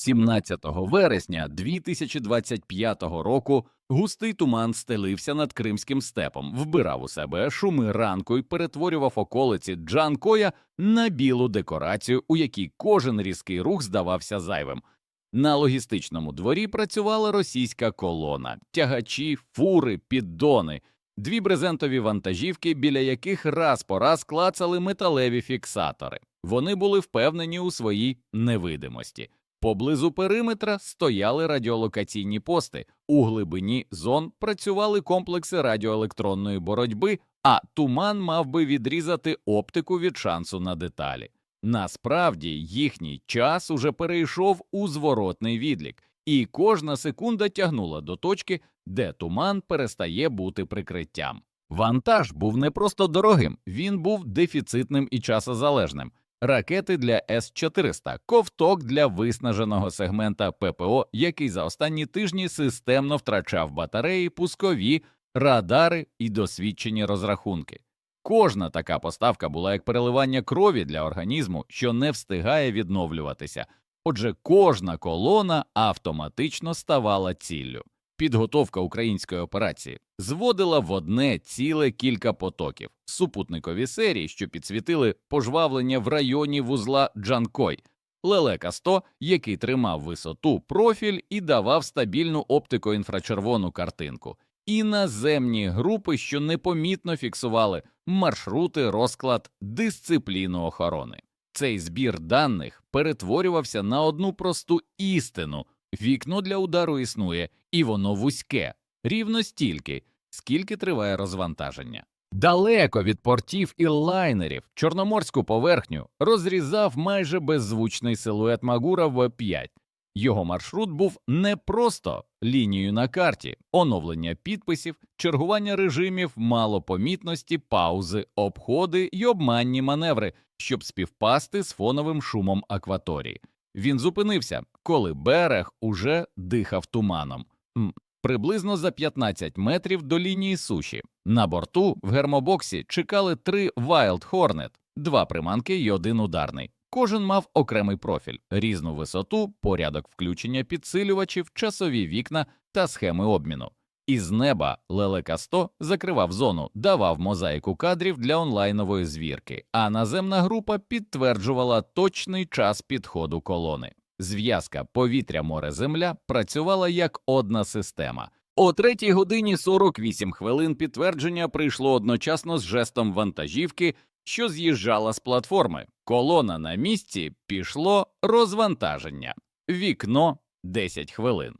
17 вересня 2025 року густий туман стелився над кримським степом, вбирав у себе шуми ранку і перетворював околиці Джанкоя на білу декорацію, у якій кожен різкий рух здавався зайвим. На логістичному дворі працювала російська колона, тягачі, фури, піддони, дві брезентові вантажівки, біля яких раз по раз клацали металеві фіксатори. Вони були впевнені у своїй невидимості. Поблизу периметра стояли радіолокаційні пости, у глибині зон працювали комплекси радіоелектронної боротьби, а туман мав би відрізати оптику від шансу на деталі. Насправді їхній час уже перейшов у зворотний відлік, і кожна секунда тягнула до точки, де туман перестає бути прикриттям. Вантаж був не просто дорогим, він був дефіцитним і часозалежним. Ракети для С-400, ковток для виснаженого сегмента ППО, який за останні тижні системно втрачав батареї, пускові, радари і досвідчені розрахунки. Кожна така поставка була як переливання крові для організму, що не встигає відновлюватися. Отже, кожна колона автоматично ставала ціллю. Підготовка української операції зводила в одне ціле кілька потоків, супутникові серії, що підсвітили пожвавлення в районі вузла Джанкой, лелека 100, який тримав висоту, профіль і давав стабільну оптико-інфрачервону картинку, і наземні групи, що непомітно фіксували маршрути, розклад, дисципліну охорони. Цей збір даних перетворювався на одну просту істину. Вікно для удару існує, і воно вузьке, рівно стільки, скільки триває розвантаження. Далеко від портів і лайнерів чорноморську поверхню розрізав майже беззвучний силует Магура В5. Його маршрут був не просто лінією на карті, оновлення підписів, чергування режимів, малопомітності, паузи, обходи й обманні маневри, щоб співпасти з фоновим шумом акваторії. Він зупинився, коли берег уже дихав туманом. Приблизно за 15 метрів до лінії суші. На борту в гермобоксі чекали три Wild Hornet, два приманки й один ударний. Кожен мав окремий профіль, різну висоту, порядок включення підсилювачів, часові вікна та схеми обміну. Із неба Лелека 100 закривав зону, давав мозаїку кадрів для онлайнової звірки, а наземна група підтверджувала точний час підходу колони. Зв'язка повітря море земля працювала як одна система. О 3 годині 48 хвилин підтвердження прийшло одночасно з жестом вантажівки, що з'їжджала з платформи. Колона на місці пішло розвантаження. Вікно 10 хвилин.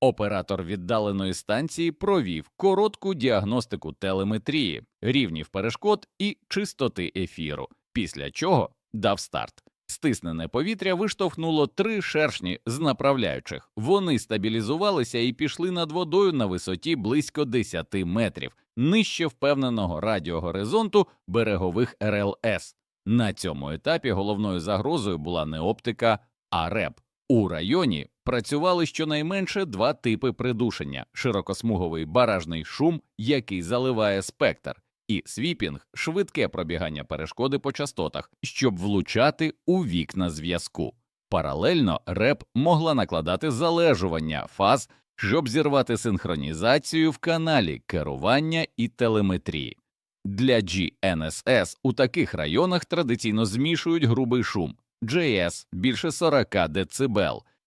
Оператор віддаленої станції провів коротку діагностику телеметрії, рівнів перешкод і чистоти ефіру, після чого дав старт. Стиснене повітря виштовхнуло три шершні з направляючих. Вони стабілізувалися і пішли над водою на висоті близько 10 метрів, нижче впевненого радіогоризонту берегових РЛС. На цьому етапі головною загрозою була не оптика, а РЕП. У районі працювали щонайменше два типи придушення: широкосмуговий баражний шум, який заливає спектр, і свіпінг швидке пробігання перешкоди по частотах, щоб влучати у вікна зв'язку. Паралельно РЕП могла накладати залежування фаз, щоб зірвати синхронізацію в каналі керування і телеметрії. Для GNSS у таких районах традиційно змішують грубий шум JS більше 40 дБ,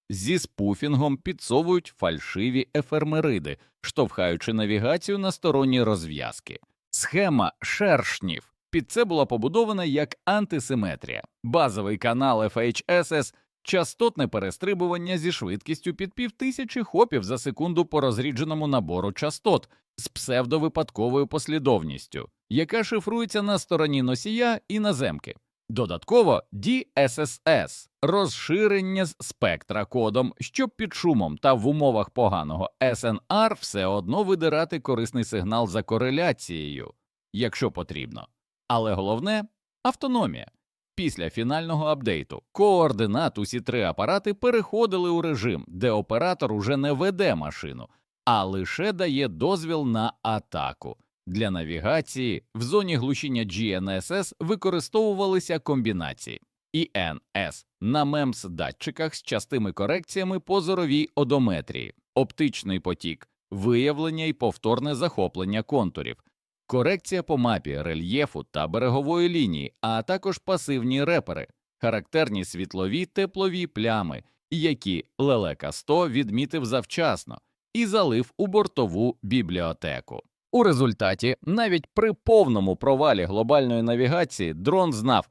зі спуфінгом підсовують фальшиві ефемериди, штовхаючи навігацію на сторонні розв'язки. Схема шершнів під це була побудована як антисиметрія, базовий канал FHSS, частотне перестрибування зі швидкістю під півтисячі хопів за секунду по розрідженому набору частот з псевдовипадковою послідовністю, яка шифрується на стороні носія і наземки. Додатково DSSS – розширення з спектра кодом, щоб під шумом та в умовах поганого SNR все одно видирати корисний сигнал за кореляцією, якщо потрібно. Але головне автономія. Після фінального апдейту координат усі три апарати переходили у режим, де оператор уже не веде машину, а лише дає дозвіл на атаку. Для навігації в зоні глушіння GNSS використовувалися комбінації INS на мемс датчиках з частими корекціями по зоровій одометрії, оптичний потік, виявлення і повторне захоплення контурів, корекція по мапі рельєфу та берегової лінії, а також пасивні репери, характерні світлові теплові плями, які Лелека 100 відмітив завчасно і залив у бортову бібліотеку. У результаті, навіть при повному провалі глобальної навігації, дрон знав,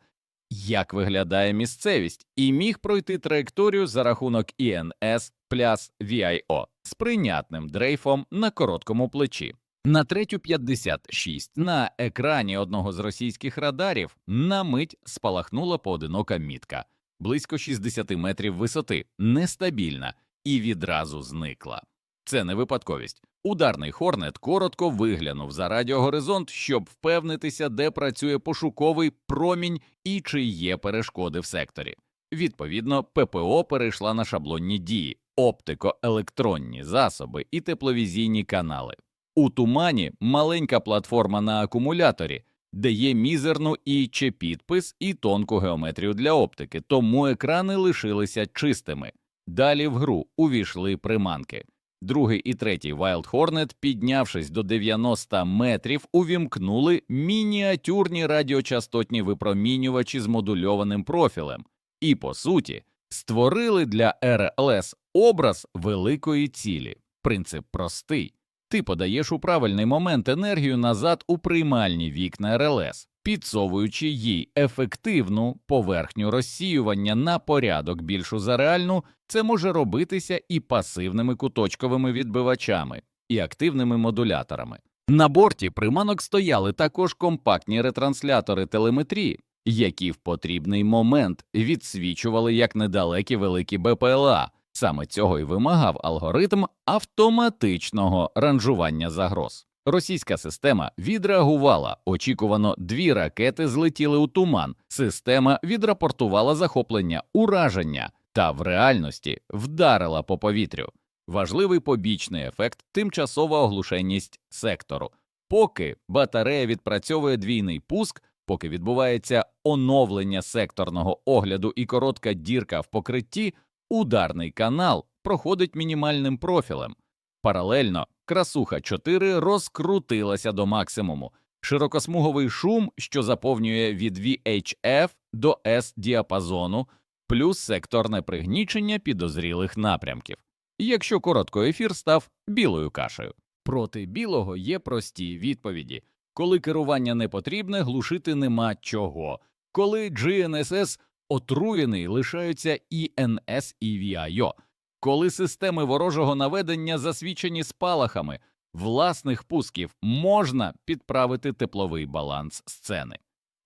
як виглядає місцевість, і міг пройти траєкторію за рахунок ІНС пляс VIO з прийнятним дрейфом на короткому плечі. На третю 56 на екрані одного з російських радарів на мить спалахнула поодинока мітка близько 60 метрів висоти, нестабільна і відразу зникла. Це не випадковість. Ударний Хорнет коротко виглянув за радіогоризонт, щоб впевнитися, де працює пошуковий промінь і чи є перешкоди в секторі. Відповідно, ППО перейшла на шаблонні дії, оптико-електронні засоби і тепловізійні канали. У тумані маленька платформа на акумуляторі, де є мізерну і чи підпис і тонку геометрію для оптики, тому екрани лишилися чистими. Далі в гру увійшли приманки. Другий і третій Wild Hornet, піднявшись до 90 метрів, увімкнули мініатюрні радіочастотні випромінювачі з модульованим профілем і, по суті, створили для РЛС образ великої цілі. Принцип простий. Ти подаєш у правильний момент енергію назад у приймальні вікна РЛС, підсовуючи їй ефективну поверхню розсіювання на порядок більшу за реальну, це може робитися і пасивними куточковими відбивачами, і активними модуляторами. На борті приманок стояли також компактні ретранслятори телеметрії, які в потрібний момент відсвічували як недалекі великі БПЛА. Саме цього і вимагав алгоритм автоматичного ранжування загроз. Російська система відреагувала. Очікувано, дві ракети злетіли у туман. Система відрапортувала захоплення ураження та в реальності вдарила по повітрю. Важливий побічний ефект тимчасова оглушеність сектору. Поки батарея відпрацьовує двійний пуск, поки відбувається оновлення секторного огляду і коротка дірка в покритті, ударний канал проходить мінімальним профілем. Паралельно красуха 4 розкрутилася до максимуму. Широкосмуговий шум, що заповнює від VHF до S діапазону, плюс секторне пригнічення підозрілих напрямків. Якщо коротко ефір став білою кашею. Проти білого є прості відповіді. Коли керування не потрібне, глушити нема чого. Коли GNSS отруєний, лишаються INS і VIO. Коли системи ворожого наведення засвідчені спалахами власних пусків, можна підправити тепловий баланс сцени.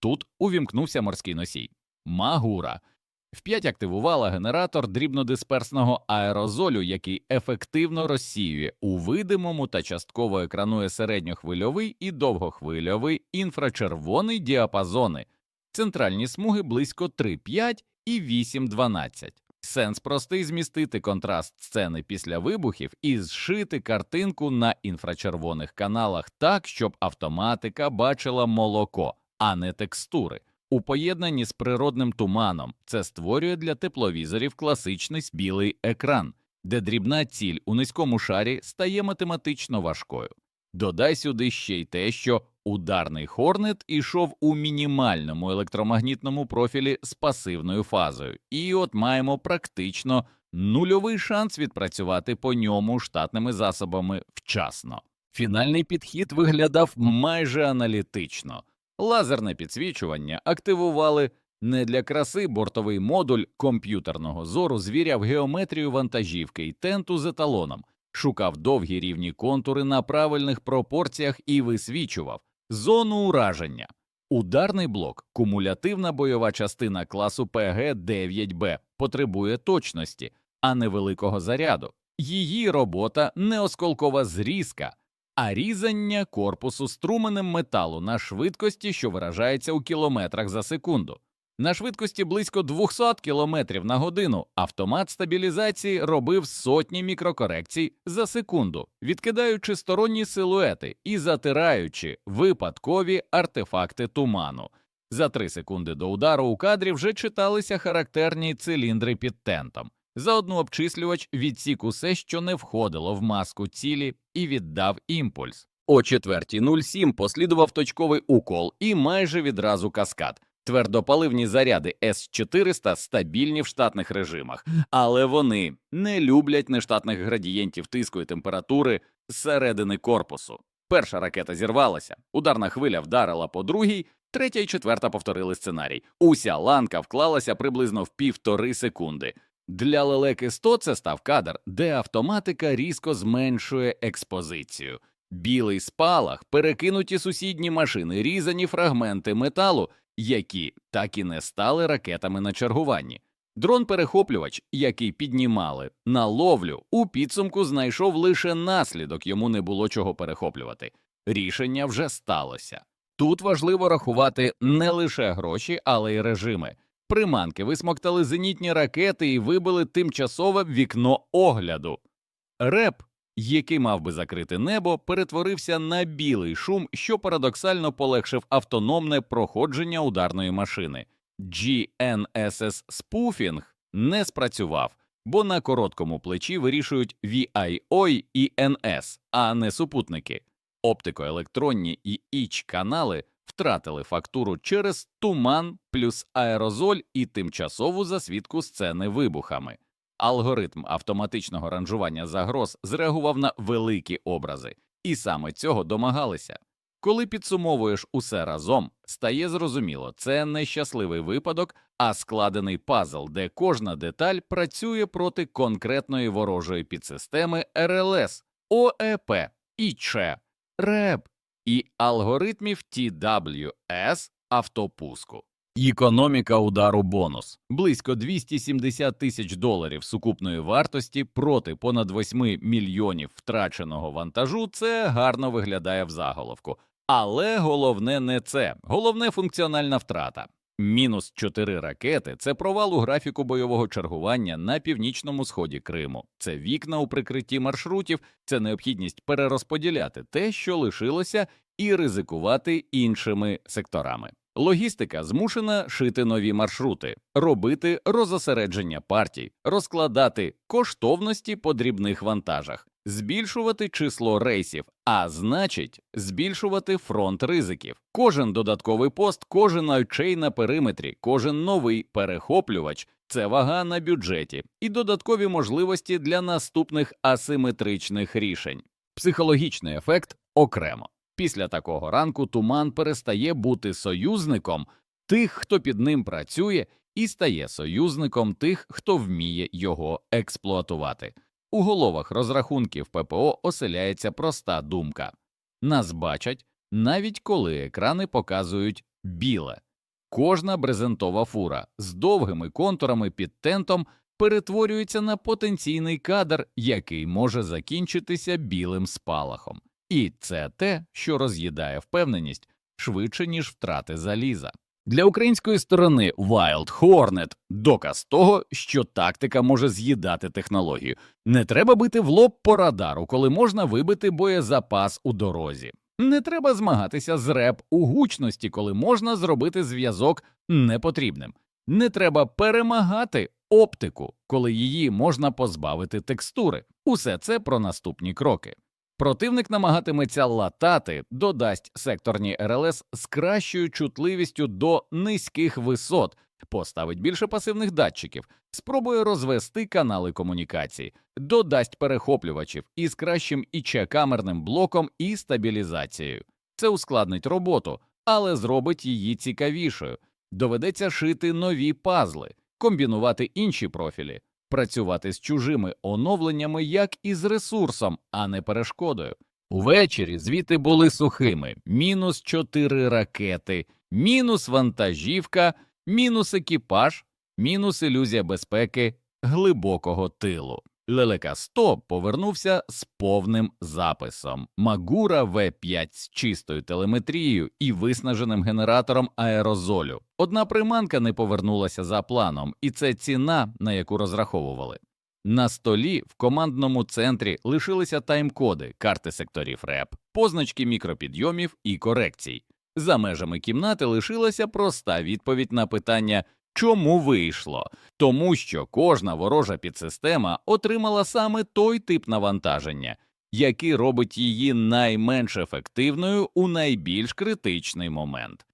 Тут увімкнувся морський носій. Магура вп'ять активувала генератор дрібнодисперсного аерозолю, який ефективно розсіює у видимому та частково екранує середньохвильовий і довгохвильовий інфрачервоний діапазони, центральні смуги близько 3,5 і 8,12. Сенс простий змістити контраст сцени після вибухів і зшити картинку на інфрачервоних каналах так, щоб автоматика бачила молоко, а не текстури. У поєднанні з природним туманом це створює для тепловізорів класичний білий екран, де дрібна ціль у низькому шарі стає математично важкою. Додай сюди ще й те, що ударний Хорнет ішов у мінімальному електромагнітному профілі з пасивною фазою, і от маємо практично нульовий шанс відпрацювати по ньому штатними засобами вчасно. Фінальний підхід виглядав майже аналітично. Лазерне підсвічування активували не для краси бортовий модуль комп'ютерного зору звіряв геометрію вантажівки і тенту з еталоном, шукав довгі рівні контури на правильних пропорціях і висвічував зону ураження. Ударний блок, кумулятивна бойова частина класу ПГ-9Б потребує точності, а не великого заряду. Її робота не осколкова зрізка, а різання корпусу струменем металу на швидкості, що виражається у кілометрах за секунду. На швидкості близько 200 км на годину автомат стабілізації робив сотні мікрокорекцій за секунду, відкидаючи сторонні силуети і затираючи випадкові артефакти туману. За три секунди до удару у кадрі вже читалися характерні циліндри під тентом. Заодно обчислювач відсік усе, що не входило в маску цілі, і віддав імпульс. О 4.07 послідував точковий укол і майже відразу каскад. Твердопаливні заряди С-400 стабільні в штатних режимах, але вони не люблять нештатних градієнтів тиску і температури зсередини корпусу. Перша ракета зірвалася, ударна хвиля вдарила по другій, третя і четверта повторили сценарій. Уся ланка вклалася приблизно в півтори секунди. Для лелеки 100 це став кадр, де автоматика різко зменшує експозицію. Білий спалах, перекинуті сусідні машини, різані фрагменти металу, які так і не стали ракетами на чергуванні. Дрон-перехоплювач, який піднімали на ловлю, у підсумку знайшов лише наслідок, йому не було чого перехоплювати. Рішення вже сталося. Тут важливо рахувати не лише гроші, але й режими. Приманки висмоктали зенітні ракети і вибили тимчасове вікно огляду. Реп, який мав би закрити небо, перетворився на білий шум, що парадоксально полегшив автономне проходження ударної машини. GNSS Spoofing не спрацював, бо на короткому плечі вирішують VIO і NS, а не супутники. Оптикоелектронні і іч канали втратили фактуру через туман плюс аерозоль і тимчасову засвідку сцени вибухами. Алгоритм автоматичного ранжування загроз зреагував на великі образи, і саме цього домагалися. Коли підсумовуєш усе разом, стає зрозуміло, це не щасливий випадок, а складений пазл, де кожна деталь працює проти конкретної ворожої підсистеми РЛС, ОЕП, ІЧ, РЕБ і алгоритмів TWS автопуску. Економіка удару бонус близько 270 тисяч доларів сукупної вартості проти понад 8 мільйонів втраченого вантажу. Це гарно виглядає в заголовку. Але головне не це, головне функціональна втрата. Мінус 4 ракети це провал у графіку бойового чергування на північному сході Криму. Це вікна у прикритті маршрутів, це необхідність перерозподіляти те, що лишилося, і ризикувати іншими секторами. Логістика змушена шити нові маршрути, робити розосередження партій, розкладати коштовності по дрібних вантажах, збільшувати число рейсів, а значить, збільшувати фронт ризиків. Кожен додатковий пост, кожен очей на периметрі, кожен новий перехоплювач це вага на бюджеті і додаткові можливості для наступних асиметричних рішень. Психологічний ефект окремо. Після такого ранку туман перестає бути союзником тих, хто під ним працює, і стає союзником тих, хто вміє його експлуатувати. У головах розрахунків ППО оселяється проста думка нас бачать, навіть коли екрани показують біле. Кожна брезентова фура з довгими контурами під тентом перетворюється на потенційний кадр, який може закінчитися білим спалахом. І це те, що роз'їдає впевненість швидше, ніж втрати заліза. Для української сторони Wild Hornet – доказ того, що тактика може з'їдати технологію. Не треба бити в лоб по радару, коли можна вибити боєзапас у дорозі. Не треба змагатися з реп у гучності, коли можна зробити зв'язок непотрібним. Не треба перемагати оптику, коли її можна позбавити текстури. Усе це про наступні кроки. Противник намагатиметься латати, додасть секторні РЛС з кращою чутливістю до низьких висот, поставить більше пасивних датчиків, спробує розвести канали комунікації, додасть перехоплювачів із кращим ІЧ-камерним блоком і стабілізацією. Це ускладнить роботу, але зробить її цікавішою. Доведеться шити нові пазли, комбінувати інші профілі працювати з чужими оновленнями як із ресурсом, а не перешкодою. Увечері звіти були сухими: мінус чотири ракети, мінус вантажівка, мінус екіпаж, мінус ілюзія безпеки глибокого тилу. Лелека 100 повернувся з повним записом Магура В5 з чистою телеметрією і виснаженим генератором аерозолю. Одна приманка не повернулася за планом, і це ціна, на яку розраховували. На столі в командному центрі лишилися тайм-коди, карти секторів РЕП, позначки мікропідйомів і корекцій. За межами кімнати лишилася проста відповідь на питання, чому вийшло, тому що кожна ворожа підсистема отримала саме той тип навантаження, який робить її найменш ефективною у найбільш критичний момент.